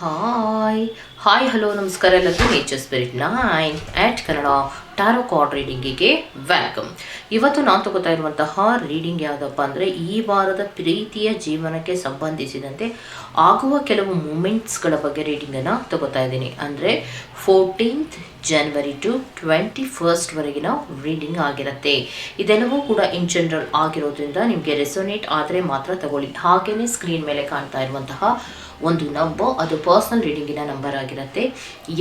Hi hi hello ನಮಸ್ಕಾರ ಎಲ್ಲರಿಗೂ nature spirit nine at Kannada tarot card ರೀಡಿಂಗಿಗೆ welcome ಇವತ್ತು ನಾನು ತಗೋತಾ ಇರುವಂತಹ ರೀಡಿಂಗ್ ಯಾವುದಪ್ಪ ಅಂದರೆ ಈ ವಾರದ ಪ್ರೀತಿಯ ಜೀವನಕ್ಕೆ ಸಂಬಂಧಿಸಿದಂತೆ ಆಗುವ ಕೆಲವು ಮೂಮೆಂಟ್ಸ್ಗಳ ಬಗ್ಗೆ ರೀಡಿಂಗನ್ನು ತಗೋತಾ ಇದ್ದೀನಿ. ಅಂದರೆ ಫೋರ್ಟೀನ್ತ್ ಜನವರಿ ಟು ಟ್ವೆಂಟಿ ಫಸ್ಟ್ವರೆಗಿನ ರೀಡಿಂಗ್ ಆಗಿರುತ್ತೆ. ಇದೆಲ್ಲವೂ ಕೂಡ ಇನ್ ಜನರಲ್ ಆಗಿರೋದ್ರಿಂದ ನಿಮಗೆ ರೆಸೊನೇಟ್ ಆದರೆ ಮಾತ್ರ ತಗೊಳ್ಳಿ. ಹಾಗೆಯೇ ಸ್ಕ್ರೀನ್ ಮೇಲೆ ಕಾಣ್ತಾ ಇರುವಂತಹ ಒಂದು ನಂಬರ್ ಅದು ಪರ್ಸನಲ್ ರೀಡಿಂಗಿನ ನಂಬರ್ ಆಗಿರುತ್ತೆ.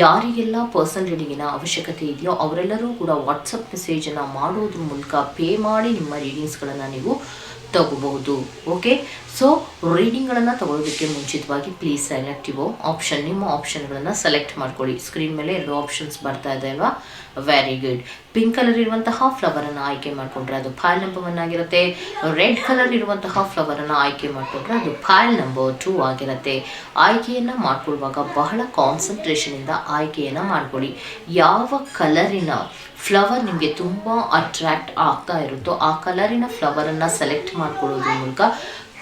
ಯಾರಿಗೆಲ್ಲ ಪರ್ಸನಲ್ ರೀಡಿಂಗಿನ ಅವಶ್ಯಕತೆ ಇದೆಯೋ ಅವರೆಲ್ಲರೂ ಕೂಡ ವಾಟ್ಸಪ್ ಮೆಸೇಜನ್ನು ಮಾಡೋದ್ರ ಮೂಲಕ ಪೇ ಮಾಡಿ ನಿಮ್ಮ ರೀಡಿಂಗ್ಸ್ಗಳನ್ನು ನೀವು ತಗೋಬಹುದು. ಓಕೆ ಸೊ ರೀಡಿಂಗ್ಗಳನ್ನು ತಗೊಳ್ಳೋದಕ್ಕೆ ಮುಂಚಿತವಾಗಿ ಪ್ಲೀಸ್ ಸೆಲೆಕ್ಟ್ ಇವೋ ಆಪ್ಷನ್ ನಿಮ್ಮ ಆಪ್ಷನ್ಗಳನ್ನು ಸೆಲೆಕ್ಟ್ ಮಾಡ್ಕೊಳ್ಳಿ. ಸ್ಕ್ರೀನ್ ಮೇಲೆ ಎರಡು ಆಪ್ಷನ್ಸ್ ಬರ್ತಾ ಇದೆ ಅಲ್ವಾ? ವೆರಿ ಗುಡ್ ಪಿಂಕ್ ಕಲರ್ ಇರುವಂತಹ ಫ್ಲವರನ್ನು ಆಯ್ಕೆ ಮಾಡಿಕೊಂಡ್ರೆ ಅದು ಫೈಲ್ ನಂಬರ್ ಒನ್ ಆಗಿರುತ್ತೆ. ರೆಡ್ ಕಲರ್ ಇರುವಂತಹ ಫ್ಲವರನ್ನು ಆಯ್ಕೆ ಮಾಡಿಕೊಂಡ್ರೆ ಅದು ಫೈಲ್ ನಂಬರ್ ಟೂ ಆಗಿರುತ್ತೆ. ಆಯ್ಕೆಯನ್ನು ಮಾಡಿಕೊಳ್ಳುವಾಗ ಬಹಳ ಕಾನ್ಸಂಟ್ರೇಷನಿಂದ ಆಯ್ಕೆಯನ್ನು ಮಾಡ್ಕೊಳ್ಳಿ. ಯಾವ ಕಲರಿನ ಫ್ಲವರ್ ನಿಮಗೆ ತುಂಬ ಅಟ್ರಾಕ್ಟ್ ಆಗ್ತಾ ಇರುತ್ತೋ ಆ ಕಲರಿನ ಫ್ಲವರನ್ನು ಸೆಲೆಕ್ಟ್ ಮಾಡ್ಕೊಳ್ಳೋದ್ರ ಮೂಲಕ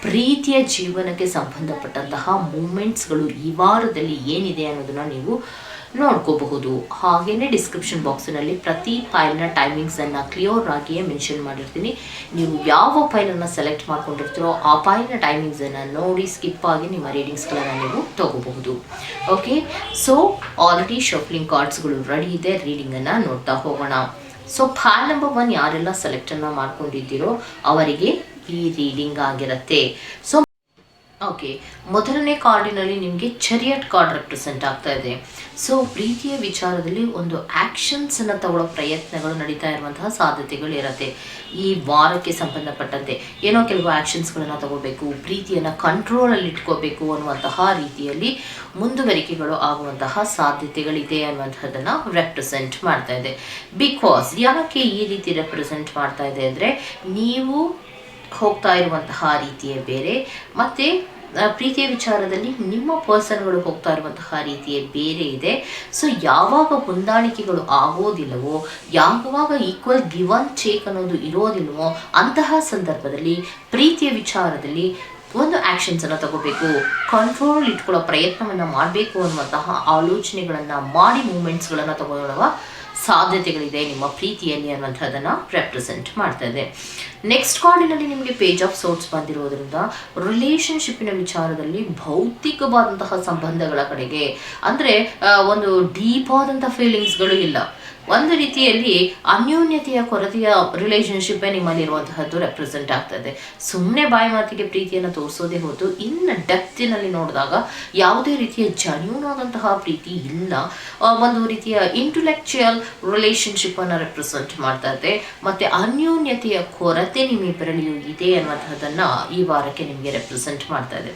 ಪ್ರೀತಿಯ ಜೀವನಕ್ಕೆ ಸಂಬಂಧಪಟ್ಟಂತಹ ಮೂಮೆಂಟ್ಸ್ಗಳು ಈ ವಾರದಲ್ಲಿ ಏನಿದೆ ಅನ್ನೋದನ್ನು ನೀವು ನೋಡ್ಕೋಬಹುದು. ಹಾಗೆಯೇ ಡಿಸ್ಕ್ರಿಪ್ಷನ್ ಬಾಕ್ಸಿನಲ್ಲಿ ಪ್ರತಿ ಫೈಲ್ನ ಟೈಮಿಂಗ್ಸನ್ನು ಕ್ಲಿಯರ್ ಆಗಿಯೇ ಮೆನ್ಷನ್ ಮಾಡಿರ್ತೀನಿ. ನೀವು ಯಾವ ಫೈಲನ್ನು ಸೆಲೆಕ್ಟ್ ಮಾಡ್ಕೊಂಡಿರ್ತೀರೋ ಆ ಫೈಲ್ನ ಟೈಮಿಂಗ್ಸನ್ನು ನೋಡಿ ಸ್ಕಿಪ್ ಆಗಿ ನಿಮ್ಮ ರೀಡಿಂಗ್ಸ್ಗಳನ್ನು ನೀವು ತಗೋಬಹುದು. ಓಕೆ ಸೊ ಆಲ್ರೆಡಿ ಶಫ್ಲಿಂಗ್ ಕಾರ್ಡ್ಸ್ಗಳು ರೆಡಿ ಇದೆ. ರೀಡಿಂಗನ್ನು ನೋಡ್ತಾ ಹೋಗೋಣ. ಸೊ ಫೈಲ್ ನಂಬರ್ ಒನ್ ಯಾರೆಲ್ಲ ಸೆಲೆಕ್ಟನ್ನು ಮಾಡ್ಕೊಂಡಿದ್ದೀರೋ ಅವರಿಗೆ ಈ ರೀಡಿಂಗ್ ಆಗಿರುತ್ತೆ. ಸೊ ಓಕೆ ಮೊದಲನೇ ಕಾರ್ಡಿನಲ್ಲಿ ನಿಮಗೆ ಚರಿಯಟ್ ಕಾರ್ಡ್ ರೆಪ್ರೆಸೆಂಟ್ ಆಗ್ತಾ ಇದೆ. ಸೊ ಪ್ರೀತಿಯ ವಿಚಾರದಲ್ಲಿ ಒಂದು ಆ್ಯಕ್ಷನ್ಸನ್ನು ತಗೊಳ್ಳೋ ಪ್ರಯತ್ನಗಳು ನಡೀತಾ ಇರುವಂತಹ ಸಾಧ್ಯತೆಗಳು ಇರುತ್ತೆ. ಈ ವಾರಕ್ಕೆ ಸಂಬಂಧಪಟ್ಟಂತೆ ಏನೋ ಕೆಲವು ಆ್ಯಕ್ಷನ್ಸ್ಗಳನ್ನು ತಗೋಬೇಕು ಪ್ರೀತಿಯನ್ನು ಕಂಟ್ರೋಲಲ್ಲಿ ಇಟ್ಕೋಬೇಕು ಅನ್ನುವಂತಹ ರೀತಿಯಲ್ಲಿ ಮುಂದುವರಿಕೆಗಳು ಆಗುವಂತಹ ಸಾಧ್ಯತೆಗಳಿದೆ ಅನ್ನುವಂಥದ್ದನ್ನು ರೆಪ್ರೆಸೆಂಟ್ ಮಾಡ್ತಾ ಇದೆ. ಬಿಕಾಸ್ ಯಾಕೆ ಈ ರೀತಿ ರೆಪ್ರೆಸೆಂಟ್ ಮಾಡ್ತಾ ಇದೆ ಅಂದರೆ, ನೀವು ಹೋಗ್ತಾ ಇರುವಂತಹ ರೀತಿಯೇ ಬೇರೆ, ಮತ್ತು ಪ್ರೀತಿಯ ವಿಚಾರದಲ್ಲಿ ನಿಮ್ಮ ಪರ್ಸನ್ಗಳು ಹೋಗ್ತಾ ಇರುವಂತಹ ರೀತಿಯೇ ಬೇರೆ ಇದೆ. ಸೊ ಯಾವಾಗ ಹೊಂದಾಣಿಕೆಗಳು ಆಗೋದಿಲ್ಲವೋ ಯಾವಾಗ ಈಕ್ವಲ್ ಗಿವನ್ ಚೇಕ್ ಅನ್ನೋದು ಇರೋದಿಲ್ವೋ ಅಂತಹ ಸಂದರ್ಭದಲ್ಲಿ ಪ್ರೀತಿಯ ವಿಚಾರದಲ್ಲಿ ಒಂದು ಆ್ಯಕ್ಷನ್ಸನ್ನು ತಗೋಬೇಕು ಕಂಟ್ರೋಲ್ ಇಟ್ಕೊಳ್ಳೋ ಪ್ರಯತ್ನವನ್ನು ಮಾಡಬೇಕು ಅನ್ನುವಂತಹ ಆಲೋಚನೆಗಳನ್ನು ಮಾಡಿ ಮೂಮೆಂಟ್ಸ್ಗಳನ್ನು ತಗೊಳ್ಳುವ ಸಾಧ್ಯತೆಗಳಿದೆ. ನಿಮ್ಮ ಪ್ರೀತಿಯಲ್ಲಿ ಅನ್ನುವಂಥದ್ದನ್ನು ರೆಪ್ರೆಸೆಂಟ್ ಮಾಡ್ತಾ ಇದೆ. ನೆಕ್ಸ್ಟ್ ಕಾರ್ಡಿನಲ್ಲಿ ನಿಮಗೆ ಪೇಜ್ ಆಫ್ ಸೋಟ್ಸ್ ಬಂದಿರೋದ್ರಿಂದ ರಿಲೇಶನ್ಶಿಪ್ಪಿನ ವಿಚಾರದಲ್ಲಿ ಭೌತಿಕವಾದಂತಹ ಸಂಬಂಧಗಳ ಕಡೆಗೆ. ಅಂದರೆ ಒಂದು ಡೀಪ್ ಆದಂತಹ ಫೀಲಿಂಗ್ಸ್ಗಳು ಇಲ್ಲ. ಒಂದು ರೀತಿಯಲ್ಲಿ ಅನ್ಯೋನ್ಯತೆಯ ಕೊರತೆಯ ರಿಲೇಶನ್ಶಿಪ್ಪೇ ನಿಮ್ಮಲ್ಲಿರುವಂತಹದ್ದು ರೆಪ್ರೆಸೆಂಟ್ ಆಗ್ತದೆ. ಸುಮ್ಮನೆ ಬಾಯಿ ಮಾತಿಗೆ ಪ್ರೀತಿಯನ್ನು ತೋರಿಸೋದೇ ಹೊತ್ತು ಇನ್ನು ಡೆಪ್ತಿನಲ್ಲಿ ನೋಡಿದಾಗ ಯಾವುದೇ ರೀತಿಯ ಜನ್ಯೂನ್ ಆದಂತಹ ಪ್ರೀತಿ ಇಲ್ಲ. ಒಂದು ರೀತಿಯ ಇಂಟಲೆಕ್ಚುಯಲ್ ರಿಲೇಶನ್ಶಿಪ್ಪನ್ನು ರೆಪ್ರೆಸೆಂಟ್ ಮಾಡ್ತಾ ಇದೆ. ಮತ್ತು ಅನ್ಯೋನ್ಯತೆಯ ಕೊರತೆ ನಿಮ್ಮಿಬ್ಬರಲ್ಲಿಯೂ ಇದೆ ಅನ್ನುವಂಥದ್ದನ್ನು ಈ ವಾರಕ್ಕೆ ನಿಮಗೆ ರೆಪ್ರೆಸೆಂಟ್ ಮಾಡ್ತಾ ಇದೆ.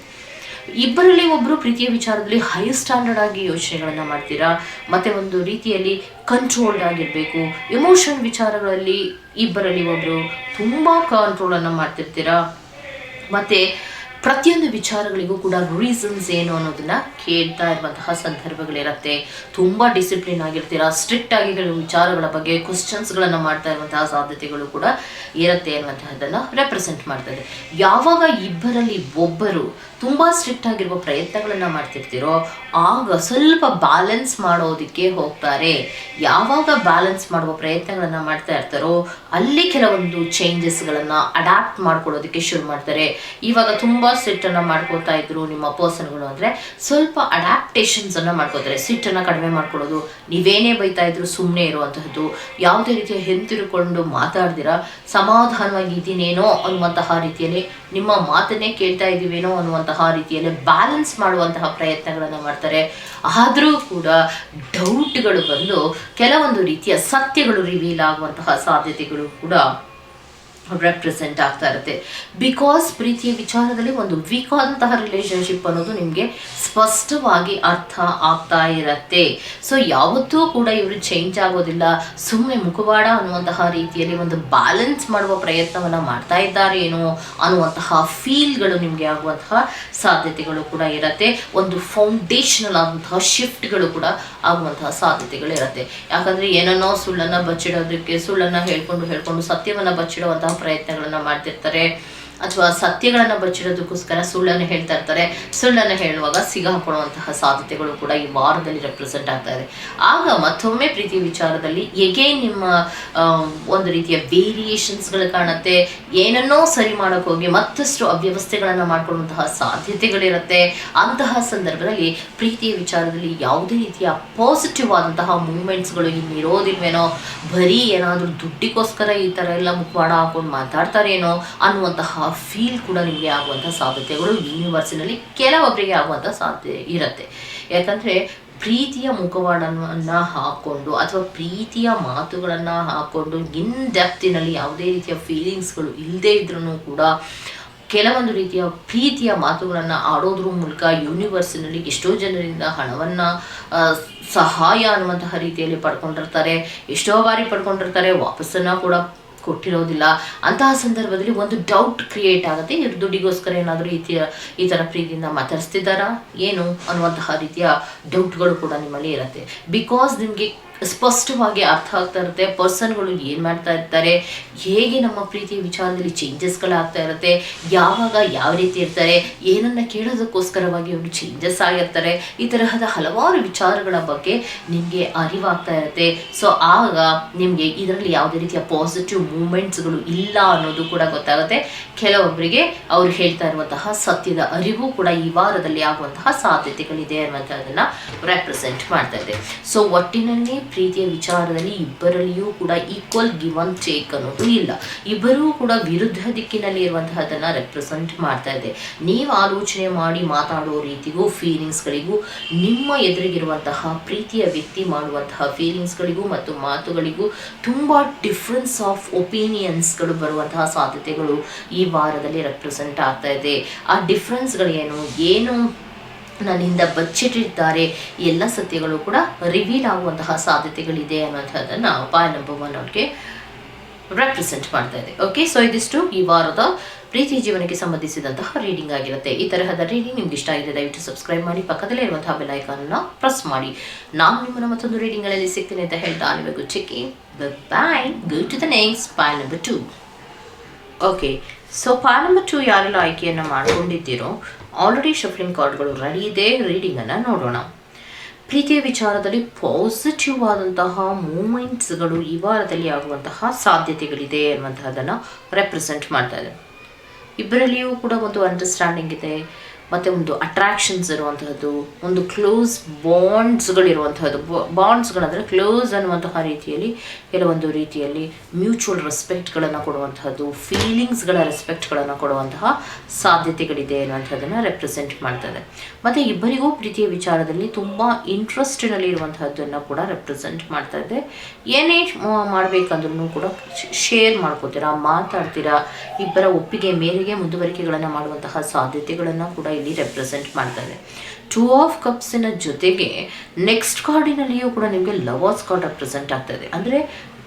ಇಬ್ಬರಲ್ಲಿ ಒಬ್ಬರು ಪ್ರೀತಿಯ ವಿಚಾರದಲ್ಲಿ ಹೈ ಸ್ಟ್ಯಾಂಡರ್ಡ್ ಆಗಿ ಯೋಚನೆಗಳನ್ನು ಮಾಡ್ತೀರಾ? ಮತ್ತೆ ಒಂದು ರೀತಿಯಲ್ಲಿ ಕಂಟ್ರೋಲ್ಡ್ ಆಗಿರಬೇಕು. ಎಮೋಷನ್ ವಿಚಾರಗಳಲ್ಲಿ ಇಬ್ಬರಲ್ಲಿ ಒಬ್ಬರು ತುಂಬ ಕಂಟ್ರೋಲನ್ನು ಮಾಡ್ತಿರ್ತೀರಾ? ಮತ್ತೆ ಪ್ರತಿಯೊಂದು ವಿಚಾರಗಳಿಗೂ ಕೂಡ ರೀಸನ್ಸ್ ಏನು ಅನ್ನೋದನ್ನ ಕೇಳ್ತಾ ಇರುವಂತಹ ಸಂದರ್ಭಗಳಿರುತ್ತೆ. ತುಂಬ ಡಿಸಿಪ್ಲಿನ್ ಆಗಿರ್ತೀರಾ? ಸ್ಟ್ರಿಕ್ಟ್ ಆಗಿ ಕೆಲವು ವಿಚಾರಗಳ ಬಗ್ಗೆ ಕ್ವಶನ್ಸ್ಗಳನ್ನು ಮಾಡ್ತಾ ಇರುವಂತಹ ಸಾಧ್ಯತೆಗಳು ಕೂಡ ಇರುತ್ತೆ ಅನ್ನುವಂತಹದ್ದನ್ನು ರೆಪ್ರೆಸೆಂಟ್ ಮಾಡ್ತದೆ ಯಾವಾಗ ಇಬ್ಬರಲ್ಲಿ ಒಬ್ಬರು ತುಂಬ ಸ್ಟ್ರಿಕ್ಟ್ ಆಗಿರುವ ಪ್ರಯತ್ನಗಳನ್ನು ಮಾಡ್ತಿರ್ತೀರೋ, ಆಗ ಸ್ವಲ್ಪ ಬ್ಯಾಲೆನ್ಸ್ ಮಾಡೋದಕ್ಕೆ ಹೋಗ್ತಾರೆ. ಯಾವಾಗ ಬ್ಯಾಲೆನ್ಸ್ ಮಾಡುವ ಪ್ರಯತ್ನಗಳನ್ನು ಮಾಡ್ತಾ ಇರ್ತಾರೋ, ಅಲ್ಲಿ ಕೆಲವೊಂದು ಚೇಂಜಸ್ಗಳನ್ನು ಅಡಾಪ್ಟ್ ಮಾಡ್ಕೊಳ್ಳೋದಕ್ಕೆ ಶುರು ಮಾಡ್ತಾರೆ. ಇವಾಗ ತುಂಬ ಸಿಟ್ಟನ್ನು ಮಾಡ್ಕೋತಾ ಇದ್ರು ನಿಮ್ಮ ಪರ್ಸನ್ಗಳು ಅಂದರೆ, ಸ್ವಲ್ಪ ಅಡಾಪ್ಟೇಷನ್ಸ್ ಅನ್ನ ಮಾಡ್ಕೋತಾರೆ ಸಿಟ್ಟನ್ನು ಕಡಿಮೆ ಮಾಡ್ಕೊಳ್ಳೋದು, ನೀವೇನೇ ಬೈತಾ ಇದ್ರು ಸುಮ್ಮನೆ ಇರುವಂತಹದ್ದು ಯಾವುದೇ ರೀತಿಯ ಹಿಂತಿರುಕೊಂಡು ಮಾತಾಡ್ದಿರಾ, ಸಮಾಧಾನವಾಗಿ ಇದೀನೇನೋ ಅನ್ನುವಂತಹ ರೀತಿಯಲ್ಲಿ ನಿಮ್ಮ ಮಾತನ್ನೇ ಕೇಳ್ತಾ ಇದ್ದೀವೇನೋ ಅನ್ನುವಂತಹ ರೀತಿಯಲ್ಲಿ ಬ್ಯಾಲೆನ್ಸ್ ಮಾಡುವಂತಹ ಪ್ರಯತ್ನಗಳನ್ನು ಮಾಡ್ತಾರೆ. ಆದರೂ ಕೂಡ ಡೌಟ್ಗಳು ಬಂದು ಕೆಲವೊಂದು ರೀತಿಯ ಸತ್ಯಗಳು ರಿವೀಲ್ ಆಗುವಂತಹ ಸಾಧ್ಯತೆಗಳು ಕೂಡ ರೆಪ್ರೆಸೆಂಟ್ ಆಗ್ತಾ ಇರುತ್ತೆ. ಬಿಕಾಸ್ ಪ್ರೀತಿಯ ವಿಚಾರದಲ್ಲಿ ಒಂದು ವೀಕ್ ಆದಂತಹ ರಿಲೇಶನ್ಶಿಪ್ ಅನ್ನೋದು ನಿಮಗೆ ಸ್ಪಷ್ಟವಾಗಿ ಅರ್ಥ ಆಗ್ತಾ ಇರತ್ತೆ. ಸೊ ಯಾವತ್ತೂ ಕೂಡ ಇವರು ಚೇಂಜ್ ಆಗೋದಿಲ್ಲ. ಸುಮ್ಮನೆ ಮುಖವಾಡ ಅನ್ನುವಂತಹ ರೀತಿಯಲ್ಲಿ ಒಂದು ಬ್ಯಾಲೆನ್ಸ್ ಮಾಡುವ ಪ್ರಯತ್ನವನ್ನು ಮಾಡ್ತಾ ಇದ್ದಾರೇನೋ ಅನ್ನುವಂತಹ ಫೀಲ್ಗಳು ನಿಮಗೆ ಆಗುವಂತಹ ಸಾಧ್ಯತೆಗಳು ಕೂಡ ಇರತ್ತೆ. ಒಂದು ಫೌಂಡೇಶನಲ್ ಆದಂತಹ ಶಿಫ್ಟ್ಗಳು ಕೂಡ ಆಗುವಂತಹ ಸಾಧ್ಯತೆಗಳು ಇರುತ್ತೆ. ಯಾಕಂದ್ರೆ ಏನನ್ನೋ ಸುಳ್ಳನ್ನ ಬಚ್ಚಿಡೋದಕ್ಕೆ, ಸುಳ್ಳನ್ನ ಹೇಳ್ಕೊಂಡು ಹೇಳ್ಕೊಂಡು ಸತ್ಯವನ್ನ ಬಚ್ಚಿಡುವಂತಹ ಪ್ರಯತ್ನಗಳನ್ನ ಮಾಡ್ತಿರ್ತಾರೆ. ಅಥವಾ ಸತ್ಯಗಳನ್ನು ಬಚ್ಚಿಡೋದಕ್ಕೋಸ್ಕರ ಸುಳ್ಳನ್ನು ಹೇಳ್ತಾ ಇರ್ತಾರೆ. ಸುಳ್ಳನ್ನು ಹೇಳುವಾಗ ಸಿಗಾಕೊಳ್ಳುವಂತಹ ಸಾಧ್ಯತೆಗಳು ಕೂಡ ಈ ವಾರದಲ್ಲಿ ರೆಪ್ರೆಸೆಂಟ್ ಆಗ್ತಾ ಇದೆ. ಆಗ ಮತ್ತೊಮ್ಮೆ ಪ್ರೀತಿ ವಿಚಾರದಲ್ಲಿ ಎಗೇನ್ ನಿಮ್ಮ ಒಂದು ರೀತಿಯ ವೇರಿಯೇಷನ್ಸ್ಗಳು ಕಾಣುತ್ತೆ, ಏನನ್ನೋ ಸರಿ ಮಾಡೋಕೆ ಹೋಗಿ ಮತ್ತಷ್ಟು ಅವ್ಯವಸ್ಥೆಗಳನ್ನು ಮಾಡ್ಕೊಳ್ಳುವಂತಹ ಸಾಧ್ಯತೆಗಳಿರುತ್ತೆ, ಅಂತಹ ಸಂದರ್ಭದಲ್ಲಿ ಪ್ರೀತಿಯ ವಿಚಾರದಲ್ಲಿ ಯಾವುದೇ ರೀತಿಯ ಪಾಸಿಟಿವ್ ಆದಂತಹ ಮೂಮೆಂಟ್ಸ್ಗಳು ಇನ್ನಿರೋದಿಲ್ವೇನೋ, ಬರೀ ಏನಾದರೂ ದುಡ್ಡಿಗೋಸ್ಕರ ಈ ಥರ ಎಲ್ಲ ಮುಖವಾಡ ಹಾಕೊಂಡು ಮಾತಾಡ್ತಾರೇನೋ ಅನ್ನುವಂತಹ ಫೀಲ್ ಕೂಡ ನಿಮಗೆ ಆಗುವಂಥ ಸಾಧ್ಯತೆಗಳು ಯೂನಿವರ್ಸಿನಲ್ಲಿ ಕೆಲವೊಬ್ಬರಿಗೆ ಆಗುವಂಥ ಸಾಧ್ಯತೆ ಇರುತ್ತೆ. ಯಾಕಂದರೆ ಪ್ರೀತಿಯ ಮುಖವಾಡವನ್ನು ಹಾಕ್ಕೊಂಡು ಅಥವಾ ಪ್ರೀತಿಯ ಮಾತುಗಳನ್ನು ಹಾಕ್ಕೊಂಡು ಇನ್ ಡೆಪ್ತಿನಲ್ಲಿ ಯಾವುದೇ ರೀತಿಯ ಫೀಲಿಂಗ್ಸ್ಗಳು ಇಲ್ಲದೇ ಇದ್ರೂ ಕೂಡ ಕೆಲವೊಂದು ರೀತಿಯ ಪ್ರೀತಿಯ ಮಾತುಗಳನ್ನು ಆಡೋದ್ರ ಮೂಲಕ ಯೂನಿವರ್ಸಿನಲ್ಲಿ ಎಷ್ಟೋ ಜನರಿಂದ ಹಣವನ್ನು ಸಹಾಯ ಅನ್ನುವಂತಹ ರೀತಿಯಲ್ಲಿ ಪಡ್ಕೊಂಡಿರ್ತಾರೆ. ಎಷ್ಟೋ ಬಾರಿ ಪಡ್ಕೊಂಡಿರ್ತಾರೆ, ವಾಪಸ್ಸನ್ನು ಕೂಡ ಕೊಟ್ಟಿರೋದಿಲ್ಲ. ಅಂತಹ ಸಂದರ್ಭದಲ್ಲಿ ಒಂದು ಡೌಟ್ ಕ್ರಿಯೇಟ್ ಆಗುತ್ತೆ. ಇವ್ರ ದುಡ್ಡಿಗೋಸ್ಕರ ಏನಾದರೂ ಈ ತರ ಈ ಥರ ಪ್ರೀತಿಯಿಂದ ಮಾತಾಡಿಸ್ತಿದ್ದಾರಾ? ಏನು ಅನ್ನುವಂತಹ ರೀತಿಯ ಡೌಟ್ಗಳು ಕೂಡ ನಿಮ್ಮಲ್ಲಿ ಇರುತ್ತೆ. ಬಿಕಾಸ್ ನಿಮಗೆ ಸ್ಪಷ್ಟವಾಗಿ ಅರ್ಥ ಆಗ್ತಾ ಇರುತ್ತೆ ಪರ್ಸನ್ಗಳು ಏನು ಮಾಡ್ತಾ ಇರ್ತಾರೆ, ಹೇಗೆ ನಮ್ಮ ಪ್ರೀತಿಯ ವಿಚಾರದಲ್ಲಿ ಚೇಂಜಸ್ಗಳಾಗ್ತಾ ಇರುತ್ತೆ, ಯಾವಾಗ ಯಾವ ರೀತಿ ಇರ್ತಾರೆ, ಏನನ್ನ ಕೇಳೋದಕ್ಕೋಸ್ಕರವಾಗಿ ಅವರು ಚೇಂಜಸ್ ಆಗಿರ್ತಾರೆ, ಈ ತರಹದ ಹಲವಾರು ವಿಚಾರಗಳ ಬಗ್ಗೆ ನಿಮಗೆ ಅರಿವಾಗ್ತಾ ಇರುತ್ತೆ. ಸೊ ಆಗ ನಿಮಗೆ ಇದರಲ್ಲಿ ಯಾವುದೇ ರೀತಿಯ ಪಾಸಿಟಿವ್ ಮೂಮೆಂಟ್ಸ್ಗಳು ಇಲ್ಲ ಅನ್ನೋದು ಕೂಡ ಗೊತ್ತಾಗುತ್ತೆ. ಕೆಲವೊಬ್ಬರಿಗೆ ಅವ್ರು ಹೇಳ್ತಾ ಇರುವಂತಹ ಸತ್ಯದ ಅರಿವು ಕೂಡ ಈ ವಾರದಲ್ಲಿ ಆಗುವಂತಹ ಸಾಧ್ಯತೆಗಳಿದೆ ಅನ್ನುವಂಥದ್ದನ್ನ ರೆಪ್ರೆಸೆಂಟ್ ಮಾಡ್ತಾ ಇದೆ. ಸೊ ಒಟ್ಟಿನಲ್ಲಿ ಪ್ರೀತಿಯ ವಿಚಾರದಲ್ಲಿ ಇಬ್ಬರಲ್ಲಿಯೂ ಕೂಡ ಈಕ್ವಲ್ ಗಿವ್ ಅನ್ ಟೇಕ್ ಅನ್ನೋದು ಇಲ್ಲ. ಇಬ್ಬರೂ ಕೂಡ ವಿರುದ್ಧ ದಿಕ್ಕಿನಲ್ಲಿ ಇರುವಂತಹದನ್ನ ರೆಪ್ರೆಸೆಂಟ್ ಮಾಡ್ತಾ ಇದೆ. ನೀವು ಆಲೋಚನೆ ಮಾಡಿ ಮಾತಾಡೋ ರೀತಿಗೂ ಫೀಲಿಂಗ್ಸ್ಗಳಿಗೂ ನಿಮ್ಮ ಎದುರಿಗಿರುವಂತಹ ಪ್ರೀತಿಯ ವ್ಯಕ್ತಿ ಮಾಡುವಂತಹ ಫೀಲಿಂಗ್ಸ್ಗಳಿಗೂ ಮತ್ತು ಮಾತುಗಳಿಗೂ ತುಂಬಾ ಡಿಫ್ರೆನ್ಸ್ ಆಫ್ ಒಪಿನಿಯನ್ಸ್ಗಳು ಬರುವಂತಹ ಸಾಧ್ಯತೆಗಳು ಈ ವಾರದಲ್ಲಿ ರೆಪ್ರೆಸೆಂಟ್ ಆಗ್ತಾ ಇದೆ. ಆ ಡಿಫ್ರೆನ್ಸ್ಗಳೇನು ಏನು? ನನ್ನಿಂದ ಬಚ್ಚಿಟ್ಟಿದ್ದಾರೆ? ಎಲ್ಲ ಸತ್ಯಗಳು ಕೂಡ ರಿವೀಲ್ ಆಗುವಂತಹ ಸಾಧ್ಯತೆಗಳಿದೆ ಅನ್ನೋಂಥದ್ದನ್ನು ಅಪಾಯ ನಂಬರ್ ಒನ್ ಅವ್ರಿಗೆ ರೆಪ್ರೆಸೆಂಟ್ ಮಾಡ್ತಾ ಇದೆ. ಓಕೆ ಸೊ ಇದಿಷ್ಟು ಈ ವಾರದ ಪ್ರೀತಿ ಜೀವನಕ್ಕೆ ಸಂಬಂಧಿಸಿದಂತಹ ರೀಡಿಂಗ್ ಆಗಿರುತ್ತೆ. ಈ ತರಹದ ರೀಡಿಂಗ್ ನಿಮ್ಗೆ ಇಷ್ಟ ಆಗಿದೆ ದಯವಿಟ್ಟು ಸಬ್ಸ್ಕ್ರೈಬ್ ಮಾಡಿ, ಪಕ್ಕದಲ್ಲೇ ಇರುವಂತಹ ಬೆಲ್ ಅನ್ನು ಪ್ರೆಸ್ ಮಾಡಿ. ನಾನು ನಿಮ್ಮನ್ನ ಮತ್ತೊಂದು ರೀಡಿಂಗ್ಗಳಲ್ಲಿ ಸಿಗ್ತೀನಿ ಅಂತ ಹೇಳ್ತಾ ನಿಮಗೂ check bye go to the next pile number two okay so pile number two ಯಾರೆಲ್ಲ ಆಯ್ಕೆಯನ್ನು ಮಾಡಿಕೊಂಡಿದ್ದೀರೋ ಆಲ್ರೆಡಿ ಶಫ್ಲಿಂಗ್ ಕಾರ್ಡ್ಗಳು ರೆಡಿ ಇದೆ. ರೀಡಿಂಗನ್ನು ನೋಡೋಣ. ಪ್ರೀತಿಯ ವಿಚಾರದಲ್ಲಿ ಪಾಸಿಟಿವ್ ಆದಂತಹ ಮೂಮೆಂಟ್ಸ್ಗಳು ಈ ವಾರದಲ್ಲಿ ಆಗುವಂತಹ ಸಾಧ್ಯತೆಗಳಿದೆ ಅನ್ನುವಂತಹದನ್ನು ರೆಪ್ರೆಸೆಂಟ್ ಮಾಡ್ತಾ ಇದೆ ಇಬ್ಬರಲ್ಲಿಯೂ ಕೂಡ ಒಂದು ಅಂಡರ್ಸ್ಟ್ಯಾಂಡಿಂಗ್ ಇದೆ. ಮತ್ತು ಒಂದು ಅಟ್ರಾಕ್ಷನ್ಸ್ ಇರುವಂತಹದ್ದು, ಒಂದು ಕ್ಲೋಸ್ ಬಾಂಡ್ಸ್ಗಳಿರುವಂತಹದ್ದು ಬಾಂಡ್ಸ್ಗಳಂದರೆ ಕ್ಲೋಸ್ ಅನ್ನುವಂತಹ ರೀತಿಯಲ್ಲಿ, ಕೆಲವೊಂದು ರೀತಿಯಲ್ಲಿ ಮ್ಯೂಚುವಲ್ ರೆಸ್ಪೆಕ್ಟ್ಗಳನ್ನು ಕೊಡುವಂತಹದ್ದು ಫೀಲಿಂಗ್ಸ್ಗಳ ರೆಸ್ಪೆಕ್ಟ್ಗಳನ್ನು ಕೊಡುವಂತಹ ಸಾಧ್ಯತೆಗಳಿದೆ ಅನ್ನುವಂಥದ್ದನ್ನು ರೆಪ್ರೆಸೆಂಟ್ ಮಾಡ್ತದೆ. ಮತ್ತು ಇಬ್ಬರಿಗೂ ಪ್ರೀತಿಯ ವಿಚಾರದಲ್ಲಿ ತುಂಬ ಇಂಟ್ರೆಸ್ಟಿನಲ್ಲಿ ಇರುವಂತಹದ್ದನ್ನು ಕೂಡ ರೆಪ್ರೆಸೆಂಟ್ ಮಾಡ್ತಾ ಇದೆ ಏನೇ ಮಾಡಬೇಕಂದ್ರೂ ಕೂಡ ಶೇರ್ ಮಾಡ್ಕೋತೀರಾ, ಮಾತಾಡ್ತೀರಾ, ಇಬ್ಬರ ಒಪ್ಪಿಗೆ ಮೇರೆಗೆ ಮುಂದುವರಿಕೆಗಳನ್ನು ಮಾಡುವಂತಹ ಸಾಧ್ಯತೆಗಳನ್ನು ಕೂಡ ಇಲ್ಲಿ ರೆಪ್ರೆಸೆಂಟ್ ಮಾಡ್ತಾರೆ ಟೂ ಆಫ್ ಕಪ್ಸಿನ ಜೊತೆಗೆ ನೆಕ್ಸ್ಟ್ ಕಾರ್ಡಿನಲ್ಲಿಯೂ ಕೂಡ ನಿಮಗೆ ಲವರ್ಸ್ ಕಾರ್ಡ್ ರೆಪ್ರೆಸೆಂಟ್ ಆಗ್ತದೆ. ಅಂದರೆ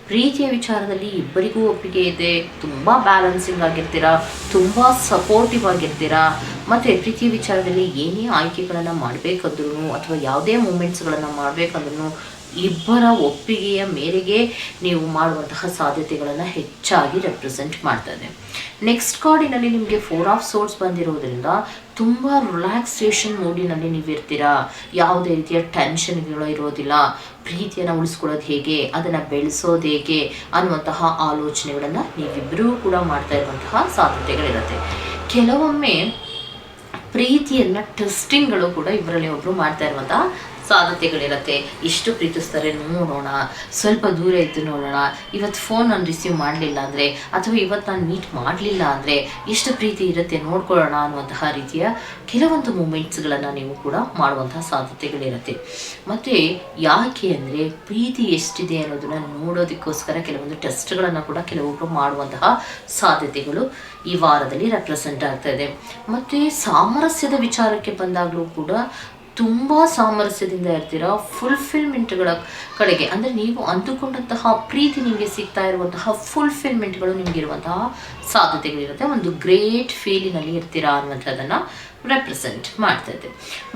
ಪ್ರೀತಿಯ ವಿಚಾರದಲ್ಲಿ ಇಬ್ಬರಿಗೂ ಒಪ್ಪಿಗೆ ಇದೆ. ತುಂಬ ಬ್ಯಾಲೆನ್ಸಿಂಗ್ ಆಗಿರ್ತೀರಾ, ತುಂಬ ಸಪೋರ್ಟಿವ್ ಆಗಿರ್ತೀರಾ, ಮತ್ತು ಪ್ರೀತಿಯ ವಿಚಾರದಲ್ಲಿ ಏನೇ ಆಯ್ಕೆಗಳನ್ನು ಮಾಡಬೇಕಂದ್ರೂ ಅಥವಾ ಯಾವುದೇ ಮೂಮೆಂಟ್ಸ್ಗಳನ್ನು ಮಾಡಬೇಕಂದ್ರೂ ಇಬ್ಬರ ಒಪ್ಪಿಗೆಯ ಮೇರೆಗೆ ನೀವು ಮಾಡುವಂತಹ ಸಾಧ್ಯತೆಗಳನ್ನು ಹೆಚ್ಚಾಗಿ ರೆಪ್ರೆಸೆಂಟ್ ಮಾಡ್ತದೆ ನೆಕ್ಸ್ಟ್ ಕಾರ್ಡಿನಲ್ಲಿ ನಿಮಗೆ ಫೋರ್ ಆಫ್ ಸೋರ್ಸ್ ಬಂದಿರೋದ್ರಿಂದ ತುಂಬ ರಿಲ್ಯಾಕ್ಸೇಷನ್ ಮೂಡಿನಲ್ಲಿ ನೀವು ಇರ್ತೀರಾ ಯಾವುದೇ ರೀತಿಯ ಟೆನ್ಷನ್ಗಳು ಇರೋದಿಲ್ಲ. ಪ್ರೀತಿಯನ್ನು ಉಳಿಸ್ಕೊಳ್ಳೋದು ಹೇಗೆ? ಅದನ್ನು ಬೆಳೆಸೋದು ಹೇಗೆ? ಅನ್ನುವಂತಹ ಆಲೋಚನೆಗಳನ್ನು ನೀವಿಬ್ಬರೂ ಕೂಡ ಮಾಡ್ತಾ ಇರುವಂತಹ ಸಾಧ್ಯತೆಗಳಿರುತ್ತೆ. ಕೆಲವೊಮ್ಮೆ ಪ್ರೀತಿಯನ್ನು ಟೆಸ್ಟಿಂಗ್ಗಳು ಕೂಡ ಇಬ್ಬರಲ್ಲಿ ಒಬ್ಬರು ಮಾಡ್ತಾ ಇರುವಂತಹ ಸಾಧ್ಯತೆಗಳಿರುತ್ತೆ. ಎಷ್ಟು ಪ್ರೀತಿಸ್ತಾರೆ ನೋಡೋಣ. ಸ್ವಲ್ಪ ದೂರ ಇದ್ದು ನೋಡೋಣ. ಇವತ್ತು ಫೋನ್ ನಾನು ರಿಸೀವ್ ಮಾಡಲಿಲ್ಲ ಅಂದರೆ, ಅಥವಾ ಇವತ್ತು ನಾನು ಮೀಟ್ ಮಾಡಲಿಲ್ಲ ಅಂದರೆ, ಎಷ್ಟು ಪ್ರೀತಿ ಇರುತ್ತೆ ನೋಡ್ಕೊಳ್ಳೋಣ ಅನ್ನುವಂತಹ ರೀತಿಯ ಕೆಲವೊಂದು ಮೂಮೆಂಟ್ಸ್ಗಳನ್ನು ನೀವು ಕೂಡ ಮಾಡುವಂತಹ ಸಾಧ್ಯತೆಗಳಿರುತ್ತೆ. ಮತ್ತು ಯಾಕೆ ಅಂದರೆ, ಪ್ರೀತಿ ಎಷ್ಟಿದೆ ಅನ್ನೋದನ್ನು ನೋಡೋದಕ್ಕೋಸ್ಕರ ಕೆಲವೊಂದು ಟೆಸ್ಟ್ಗಳನ್ನು ಕೂಡ ಕೆಲವೊಬ್ಬರು ಮಾಡುವಂತಹ ಸಾಧ್ಯತೆಗಳು ಈ ವಾರದಲ್ಲಿ ರೆಪ್ರೆಸೆಂಟ್ ಆಗ್ತಾ ಇದೆ. ಮತ್ತು ಸಾಮರಸ್ಯದ ವಿಚಾರಕ್ಕೆ ಬಂದಾಗಲೂ ಕೂಡ ತುಂಬ ಸಾಮರಸ್ಯದಿಂದ ಇರ್ತೀರಾ? ಫುಲ್ಫಿಲ್ಮೆಂಟ್ಗಳ ಕಡೆಗೆ. ಅಂದರೆ ನೀವು ಅಂದುಕೊಂಡಂತಹ ಪ್ರೀತಿ ನಿಮಗೆ ಸಿಗ್ತಾ ಇರುವಂತಹ ಫುಲ್ಫಿಲ್ಮೆಂಟ್ಗಳು ನಿಮಗಿರುವಂತಹ ಸಾಧ್ಯತೆಗಳಿರುತ್ತೆ. ಒಂದು ಗ್ರೇಟ್ ಫೀಲಿನಲ್ಲಿ ಇರ್ತೀರಾ ಅನ್ನುವಂಥದ್ದನ್ನು ರೆಪ್ರೆಸೆಂಟ್ ಮಾಡ್ತದೆ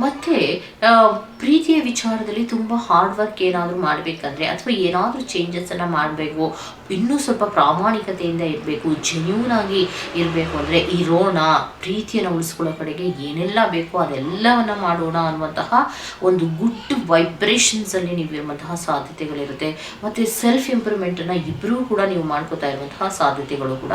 ಮತ್ತು ಪ್ರೀತಿಯ ವಿಚಾರದಲ್ಲಿ ತುಂಬ ಹಾರ್ಡ್ ವರ್ಕ್ ಏನಾದರೂ ಮಾಡಬೇಕಂದ್ರೆ ಅಥವಾ ಏನಾದರೂ ಚೇಂಜಸನ್ನು ಮಾಡಬೇಕು, ಇನ್ನೂ ಸ್ವಲ್ಪ ಪ್ರಾಮಾಣಿಕತೆಯಿಂದ ಇರಬೇಕು ಜೆನ್ಯೂನ್ ಆಗಿ ಇರಬೇಕು ಅಂದರೆ ಇರೋಣ ಪ್ರೀತಿಯನ್ನು ಉಳಿಸ್ಕೊಳ್ಳೋ ಕಡೆಗೆ ಏನೆಲ್ಲ ಬೇಕೋ ಅದೆಲ್ಲವನ್ನು ಮಾಡೋಣ ಅನ್ನುವಂತಹ ಒಂದು ಗುಡ್ ವೈಬ್ರೇಷನ್ಸಲ್ಲಿ ನೀವು ಇರುವಂತಹ ಸಾಧ್ಯತೆಗಳಿರುತ್ತೆ. ಮತ್ತು ಸೆಲ್ಫ್ ಇಂಪ್ರೂವ್ಮೆಂಟನ್ನು ಇಬ್ಬರೂ ಕೂಡ ನೀವು ಮಾಡ್ಕೋತಾ ಇರುವಂತಹ ಸಾಧ್ಯತೆಗಳು ಕೂಡ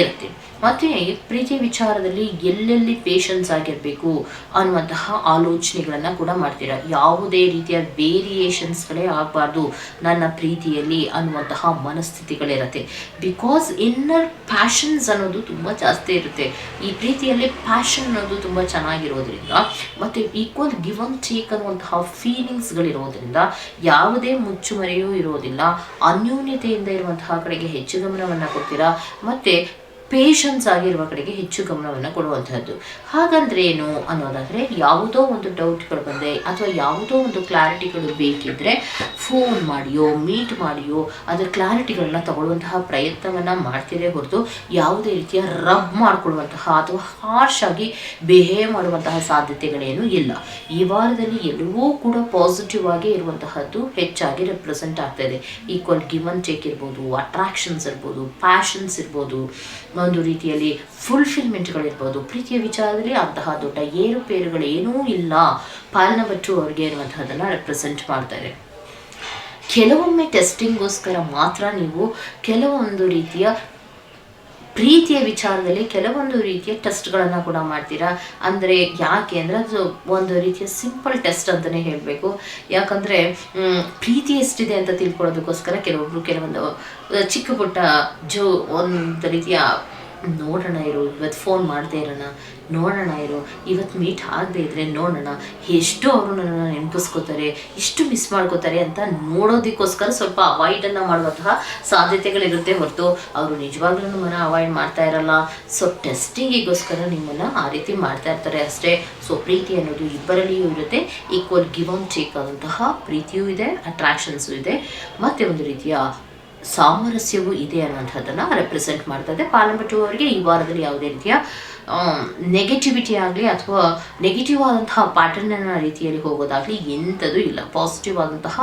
ಇರುತ್ತೆ. ಮತ್ತು ಪ್ರೀತಿ ವಿಚಾರದಲ್ಲಿ ಎಲ್ಲೆಲ್ಲಿ ಪೇಷನ್ಸ್ ಆಗಿರಬೇಕು ಅನ್ನುವಂತಹ ಆಲೋಚನೆಗಳನ್ನು ಕೂಡ ಮಾಡ್ತೀರಾ? ಯಾವುದೇ ರೀತಿಯ ವೇರಿಯೇಷನ್ಸ್ಗಳೇ ಆಗಬಾರ್ದು ನನ್ನ ಪ್ರೀತಿಯಲ್ಲಿ ಅನ್ನುವಂತಹ ಮನಸ್ಥಿತಿಗಳಿರುತ್ತೆ. ಬಿಕಾಸ್ ಇನ್ನರ್ ಪ್ಯಾಷನ್ಸ್ ಅನ್ನೋದು ತುಂಬ ಜಾಸ್ತಿ ಇರುತ್ತೆ. ಈ ಪ್ರೀತಿಯಲ್ಲಿ ಪ್ಯಾಷನ್ ಅನ್ನೋದು ತುಂಬ ಚೆನ್ನಾಗಿರೋದ್ರಿಂದ ಮತ್ತು ಈಕ್ವಲ್ ಗಿವ್ ಅಂಡ್ ಟೇಕ್ ಅನ್ನುವಂತಹ ಫೀಲಿಂಗ್ಸ್ಗಳಿರೋದ್ರಿಂದ ಯಾವುದೇ ಮುಚ್ಚುಮರೆಯೂ ಇರೋದಿಲ್ಲ. ಅನ್ಯೂನ್ಯತೆಯಿಂದ ಇರುವಂತಹ ಕಡೆಗೆ ಹೆಚ್ಚು ಗಮನವನ್ನು ಕೊಡ್ತೀರಾ? ಮತ್ತು ಪೇಷನ್ಸ್ ಆಗಿರುವ ಕಡೆಗೆ ಹೆಚ್ಚು ಗಮನವನ್ನು ಕೊಡುವಂಥದ್ದು ಹಾಗಂದ್ರೆ ಏನು ಅನ್ನೋದಾದರೆ ಯಾವುದೋ ಒಂದು ಡೌಟ್ಗಳು ಬಂದರೆ ಅಥವಾ ಯಾವುದೋ ಒಂದು ಕ್ಲಾರಿಟಿಗಳು ಬೇಕಿದ್ದರೆ ಫೋನ್ ಮಾಡಿಯೋ ಮೀಟ್ ಮಾಡಿಯೋ, ಅದರ ಕ್ಲಾರಿಟಿಗಳನ್ನ ತಗೊಳ್ಳುವಂತಹ ಪ್ರಯತ್ನವನ್ನು ಮಾಡ್ತಿರೇ ಹೊರತು ಯಾವುದೇ ರೀತಿಯ ರಬ್ ಮಾಡಿಕೊಳ್ಳುವಂತಹ ಅಥವಾ ಹಾರ್ಶ್ ಆಗಿ ಬಿಹೇವ್ ಮಾಡುವಂತಹ ಸಾಧ್ಯತೆಗಳೇನು ಇಲ್ಲ. ಈ ವಾರದಲ್ಲಿ ಎಲ್ಲವೂ ಕೂಡ ಪಾಸಿಟಿವ್ ಆಗಿ ಇರುವಂತಹದ್ದು ಹೆಚ್ಚಾಗಿ ರೆಪ್ರೆಸೆಂಟ್ ಆಗ್ತಾ ಇದೆ. ಈಕ್ವಲ್ ಗಿವನ್ ಟೇಕ್ ಇರ್ಬೋದು ಅಟ್ರಾಕ್ಷನ್ಸ್ ಇರ್ಬೋದು ಪ್ಯಾಷನ್ಸ್ ಇರ್ಬೋದು ಒಂದು ರೀತಿಯಲ್ಲಿ ಫುಲ್ಫಿಲ್ಮೆಂಟ್ಗಳಿರ್ಬೋದು ಪ್ರೀತಿಯ ವಿಚಾರದಲ್ಲಿ ಅಂತಹ ದೊಡ್ಡ ಏರುಪೇರುಗಳು ಏನೂ ಇಲ್ಲ. ಪಾಲನ ಅವ್ರಿಗೆ ಅನ್ನುವಂಥದ್ದನ್ನು ರೆಪ್ರೆಸೆಂಟ್ ಮಾಡ್ತಾರೆ ಕೆಲವೊಮ್ಮೆ ಟೆಸ್ಟಿಂಗ್ಗೋಸ್ಕರ ಮಾತ್ರ ನೀವು ಕೆಲವೊಂದು ರೀತಿಯ ಪ್ರೀತಿಯ ವಿಚಾರದಲ್ಲಿ ಕೆಲವೊಂದು ರೀತಿಯ ಟೆಸ್ಟ್ಗಳನ್ನು ಕೂಡ ಮಾಡ್ತೀರಾ? ಅಂದರೆ ಯಾಕೆ? ಅಂದರೆ ಅದು ಒಂದು ರೀತಿಯ ಸಿಂಪಲ್ ಟೆಸ್ಟ್ ಅಂತಲೇ ಹೇಳಬೇಕು. ಯಾಕಂದರೆ ಪ್ರೀತಿ ಎಷ್ಟಿದೆ ಅಂತ ತಿಳ್ಕೊಳ್ಳೋದಕ್ಕೋಸ್ಕರ ಕೆಲವೊಬ್ಬರು ಕೆಲವೊಂದು ಚಿಕ್ಕ ಪುಟ್ಟ ಜೋ, ಒಂದು ರೀತಿಯ, ನೋಡೋಣ ಇರು, ಇವತ್ತು ಫೋನ್ ಮಾಡದೇ ಇರೋಣ. ನೋಡೋಣ ಇರು. ಇವತ್ತು ಮೀಟ್ ಆಗದೆ ಇದ್ರೆ ನೋಡೋಣ. ಎಷ್ಟು ಅವರು ನನ್ನನ್ನು ನೆನಪಿಸ್ಕೋತಾರೆ ಎಷ್ಟು ಮಿಸ್ ಮಾಡ್ಕೋತಾರೆ ಅಂತ ನೋಡೋದಕ್ಕೋಸ್ಕರ ಸ್ವಲ್ಪ ಅವಾಯ್ಡನ್ನು ಮಾಡುವಂತಹ ಸಾಧ್ಯತೆಗಳಿರುತ್ತೆ ಹೊರತು ಅವರು ನಿಜವಾಗ್ಲೂ ಮನ ಅವಾಯ್ಡ್ ಮಾಡ್ತಾ ಇರಲ್ಲ. ಸೊ ಟೆಸ್ಟಿಂಗಿಗೋಸ್ಕರ ನಿಮ್ಮನ್ನು ಆ ರೀತಿ ಮಾಡ್ತಾ ಇರ್ತಾರೆ ಅಷ್ಟೇ. ಸೊ ಪ್ರೀತಿ ಅನ್ನೋದು ಇಬ್ಬರಲ್ಲಿಯೂ ಇರುತ್ತೆ. ಈಕ್ವಲ್ ಗಿವ್ ಆನ್ ಟೇಕ್ ಆದಂತಹ ಪ್ರೀತಿಯೂ ಇದೆ ಅಟ್ರಾಕ್ಷನ್ಸು ಇದೆ. ಮತ್ತು ಒಂದು ರೀತಿಯ ಸಾಮರಸ್ಯವೂ ಇದೆ ಅನ್ನುವಂಥದ್ದನ್ನು ರೆಪ್ರೆಸೆಂಟ್ ಮಾಡ್ತದೆ ಟು ಅವರಿಗೆ ಈ ವಾರದಲ್ಲಿ ಯಾವುದೇ ರೀತಿಯ ನೆಗೆಟಿವಿಟಿ ಆಗಲಿ ಅಥವಾ ನೆಗೆಟಿವ್ ಆದಂತಹ ಪ್ಯಾಟರ್ನ ರೀತಿಯಲ್ಲಿ ಹೋಗೋದಾಗಲಿ ಎಂಥದ್ದು ಇಲ್ಲ. ಪಾಸಿಟಿವ್ ಆದಂತಹ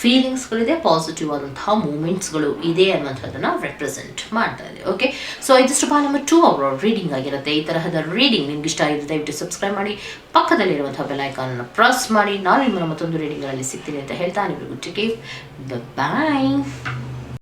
ಫೀಲಿಂಗ್ಸ್ಗಳಿದೆ ಪಾಸಿಟಿವ್ ಆದಂತಹ ಮೂಮೆಂಟ್ಸ್ಗಳು ಇದೆ ಅನ್ನೋಂಥದ್ದನ್ನು ರೆಪ್ರೆಸೆಂಟ್ ಮಾಡ್ತಾ ಇದೆ. ಓಕೆ ಸೊ ಇದಿಷ್ಟು ಬಾ ನಂಬರ್ ಟೂ ಅವರ್ ರೀಡಿಂಗ್ ಆಗಿರುತ್ತೆ. ಈ ತರಹದ ರೀಡಿಂಗ್ ನಿಮ್ಗೆ ಇಷ್ಟ ಆಗಿದೆ ದಯವಿಟ್ಟು ಸಬ್ಸ್ಕ್ರೈಬ್ ಮಾಡಿ. ಪಕ್ಕದಲ್ಲಿರುವಂತಹ ಬೆಲ್ ಐಕಾನನ್ನು ಪ್ರೆಸ್ ಮಾಡಿ. ನಾನು ನಿಮ್ಮ ಮತ್ತೊಂದು ರೀಡಿಂಗ್ಗಳಲ್ಲಿ ಸಿಗ್ತೀನಿ ಅಂತ ಹೇಳ್ತಾ ನಿಮಗೆ ಟೇಕ್ ಬಾಯ್